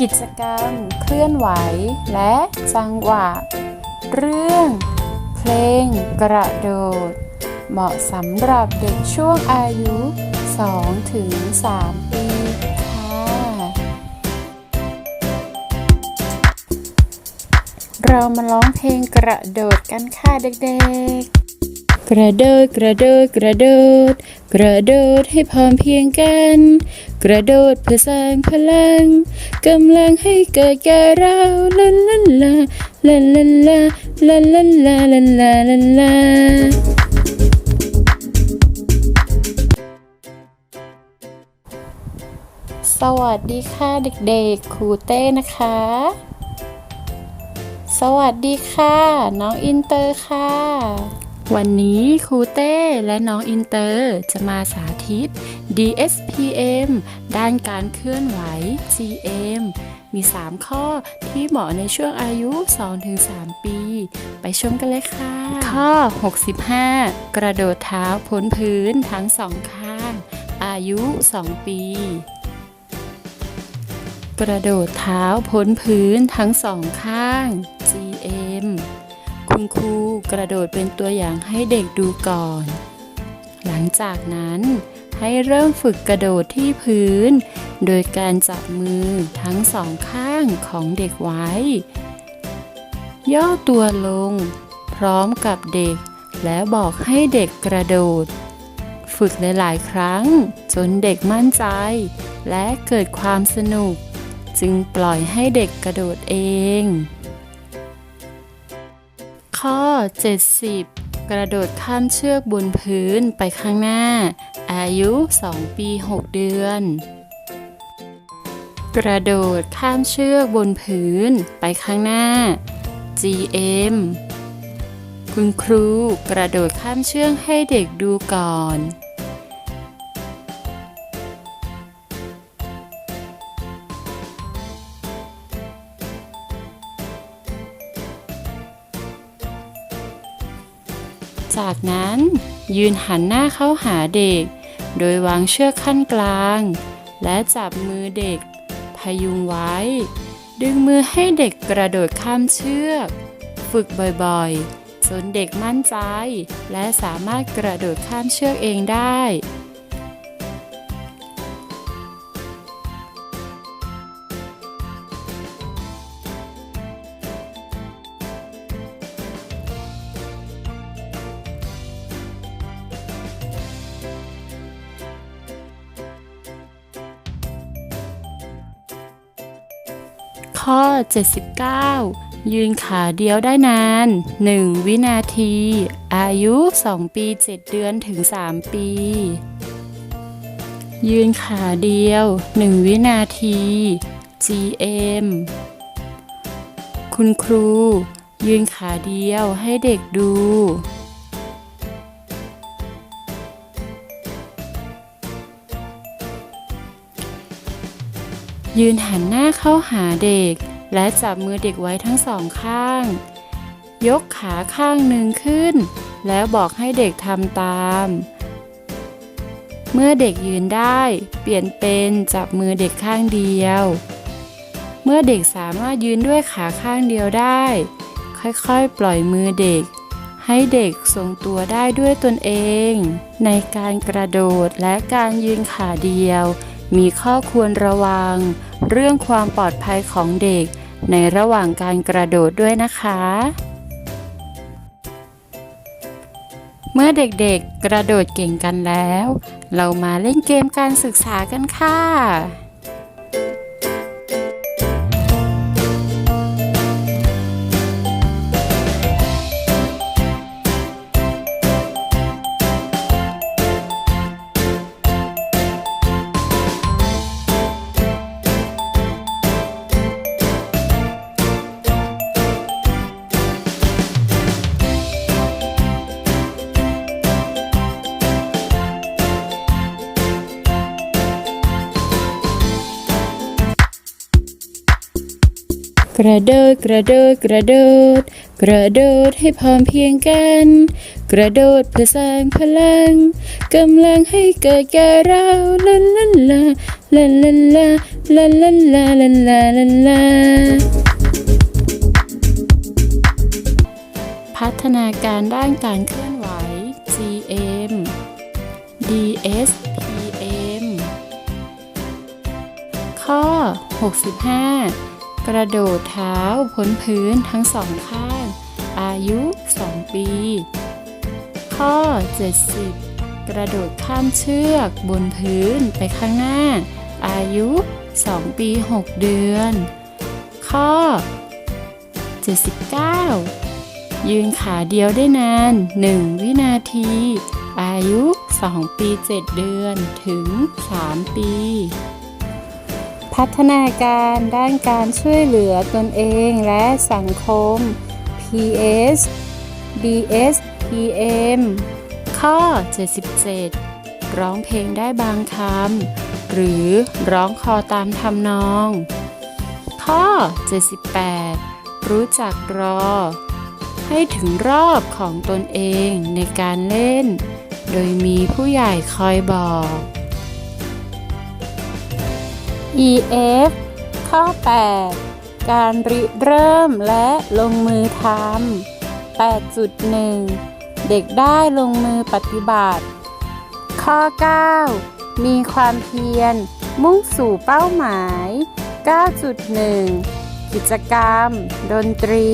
กิจกรรมเคลื่อนไหวและจังหวะ เรื่อง เพลงกระโดด เหมาะสำหรับเด็กช่วงอายุ 2-3ถึงปีค่ะ เรามาร้องเพลงกระโดดกันค่ะเด็กๆ ระโดดกระโดดกระโดดกระโดดให้พร้อมเพียงกัน กระโดดเพื่อสร้างพลังกำลังให้เกิดแก่เราลาลาลาลาลาลาลาลาลาลาลาลาลาสวัสดีค่ะเด็กๆครูเต้นะคะ สวัสดีค่ะ น้องอินเตอร์ค่ะ วันนี้ครูเต้และน้องอินเตอร์จะมาสาธิต DSPM ด้านการเคลื่อนไหว GM มี 3 ข้อที่เหมาะในช่วงอายุ 2-3 ปี ไปชมกันเลยค่ะ ข้อ 65 กระโดดเท้าพ้นพื้นทั้งสองข้าง อายุ 2 ปี กระโดดเท้าพ้นพื้นทั้งสองข้าง คุณครูกระโดดเป็นตัวอย่างให้เด็กดูก่อน หลังจากนั้นให้เริ่มฝึกกระโดดที่พื้น โดยการจับมือทั้งสองข้างของเด็กไว้ ย่อตัวลง พร้อมกับเด็ก และบอกให้เด็กกระโดด ฝึกหลาย ๆ ครั้ง จนเด็กมั่นใจ และเกิดความสนุก จึงปล่อยให้เด็กกระโดดเอง 70 กระโดดข้ามเชือกบนพื้นไปข้างหน้า อายุ 2 ปี 6 เดือน กระโดดข้ามเชือกบนพื้นไปข้างหน้า GM คุณครูกระโดดข้ามเชือกให้เด็กดูก่อน จากนั้นยืนหันหน้าเข้าหาเด็ก โดยวางเชือกขั้นกลาง และจับมือเด็ก พยุงไว้ ดึงมือให้เด็กกระโดดข้ามเชือก ฝึกบ่อยๆ จนเด็กมั่นใจ และสามารถกระโดดข้ามเชือกเองได้ ข้อ 79 ยืนขาเดียวได้นาน 1 วินาที อายุ 2 ปี 7 เดือนถึง 3 ปี ยืนขาเดียว 1 วินาที GM คุณครู ยืนขาเดียวให้เด็กดู ยืนหันหน้าเข้าหาเด็ก และจับมือเด็กไว้ทั้งสองข้าง ยกขาข้างหนึ่งขึ้น แล้วบอกให้เด็กทำตาม เมื่อเด็กยืนได้ เปลี่ยนเป็นจับมือเด็กข้างเดียว เมื่อเด็กสามารถยืนด้วยขาข้างเดียวได้ ค่อยๆ ปล่อยมือเด็ก ให้เด็กทรงตัวได้ด้วยตนเอง ในการกระโดดและการยืนขาเดียว มีข้อควรระวัง เรื่องความปลอดภัยของเด็ก ในระหว่างการกระโดดด้วยนะคะ เมื่อเด็กๆกระโดดเก่งกันแล้ว เรามาเล่นเกมการศึกษากันค่ะ กระโดดกระโดดกระโดดกระโดดให้พร้อมเพียงกัน กระโดดเพื่อสร้างพลังกำลังให้เกิดแก่เราลาลาลาลาลาลาลาลาลาลาลาลาลาพัฒนาการด้านการเคลื่อนไหว GM DSPM ข้อ 65 กระโดดเท้าพ้นพื้นทั้งสองข้าง อายุ 2 ปี ข้อ 70 กระโดดข้ามเชือกบนพื้นไปข้างหน้า อายุ 2 ปี 6 เดือน ข้อ 79 ยืนขาเดียวได้นาน 1 วินาที อายุ 2 ปี 7 เดือนถึง 3 ปี พัฒนาการด้านการช่วยเหลือตนเองและสังคม PS DSPM ข้อ 77 ร้องเพลงได้บางคำ หรือร้องคอตามทำนอง ข้อ 78 รู้จักรอ ให้ถึงรอบของตนเองในการเล่น โดยมีผู้ใหญ่คอยบอก EF ข้อ 8 การริเริ่มและลงมือทำ8.1 เด็กได้ลงมือปฏิบัติ ข้อ 9 มีความเพียร มุ่งสู่เป้าหมาย 9.1 กิจกรรม ดนตรี